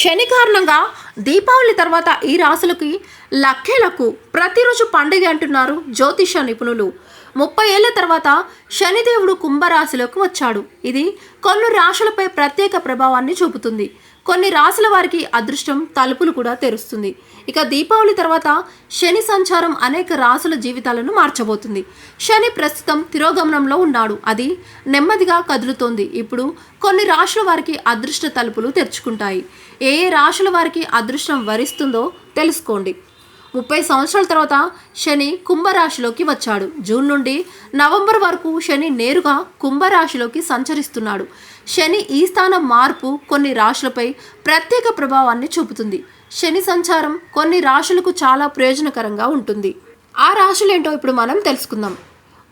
శని కారణంగా దీపావళి తర్వాత ఈ రాశులకి లక్కేలకు ప్రతిరోజు పండుగ అంటున్నారు జ్యోతిష నిపుణులు. ముప్పై ఏళ్ళ తర్వాత శనిదేవుడు కుంభరాశిలోకి వచ్చాడు. ఇది కొన్ని రాశులపై ప్రత్యేక ప్రభావాన్ని చూపుతుంది. కొన్ని రాశుల వారికి అదృష్టం తలుపులు కూడా తెరుస్తుంది. ఇక దీపావళి తర్వాత శని సంచారం అనేక రాశుల జీవితాలను మార్చబోతుంది. శని ప్రస్తుతం తిరోగమనంలో ఉన్నాడు. అది నెమ్మదిగా కదులుతోంది. ఇప్పుడు కొన్ని రాశుల వారికి అదృష్ట తలుపులు తెరుచుకుంటాయి. ఏ ఏ రాశుల వారికి అదృష్టం వరిస్తుందో తెలుసుకోండి. ముప్పై సంవత్సరాల తర్వాత శని కుంభరాశిలోకి వచ్చాడు. జూన్ నుండి నవంబర్ వరకు శని నేరుగా కుంభరాశిలోకి సంచరిస్తున్నాడు. శని ఈ స్థానం మార్పు కొన్ని రాశులపై ప్రత్యేక ప్రభావాన్ని చూపుతుంది. శని సంచారం కొన్ని రాశులకు చాలా ప్రయోజనకరంగా ఉంటుంది. ఆ రాశులేంటో ఇప్పుడు మనం తెలుసుకుందాం.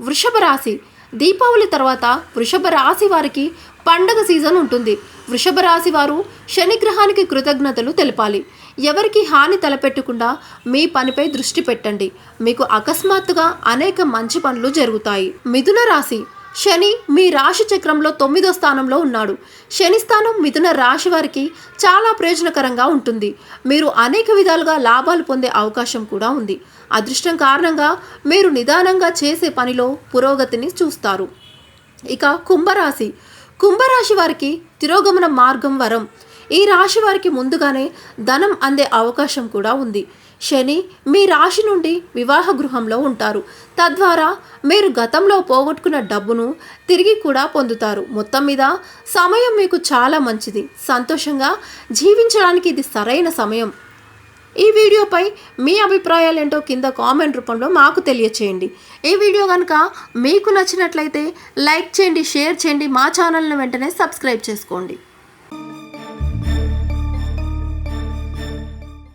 వృషభ రాశి దీపావళి తర్వాత వృషభ రాశి వారికి పండగ సీజన్ ఉంటుంది. వృషభ రాశి వారు శనిగ్రహానికి కృతజ్ఞతలు తెలపాలి. ఎవరికి హాని తలపెట్టకుండా మీ పనిపై దృష్టి పెట్టండి. మీకు అకస్మాత్తుగా అనేక మంచి పనులు జరుగుతాయి. మిథున రాశి శని మీ రాశి చక్రంలో తొమ్మిదో స్థానంలో ఉన్నాడు. శని స్థానం మిథున రాశి వారికి చాలా ప్రయోజనకరంగా ఉంటుంది. మీరు అనేక విధాలుగా లాభాలు పొందే అవకాశం కూడా ఉంది. అదృష్టం కారణంగా మీరు నిదానంగా చేసే పనిలో పురోగతిని చూస్తారు. ఇక కుంభరాశి. కుంభరాశి వారికి తిరోగమన మార్గం వరం. ఈ రాశి వారికి ముందుగానే ధనం అందే అవకాశం కూడా ఉంది. శని మీ రాశి నుండి వివాహ గృహంలో ఉంటారు. తద్వారా మీరు గతంలో పోగొట్టుకున్న డబ్బును తిరిగి కూడా పొందుతారు. మొత్తం మీద సమయం మీకు చాలా మంచిది. సంతోషంగా జీవించడానికి ఇది సరైన సమయం. ఈ వీడియోపై మీ అభిప్రాయాలు ఏంటో కింద కామెంట్ రూపంలో మాకు తెలియచేయండి. ఈ వీడియో కనుక మీకు నచ్చినట్లయితే లైక్ చేయండి షేర్ చేయండి మా ఛానల్ని వెంటనే సబ్స్క్రైబ్ చేసుకోండి.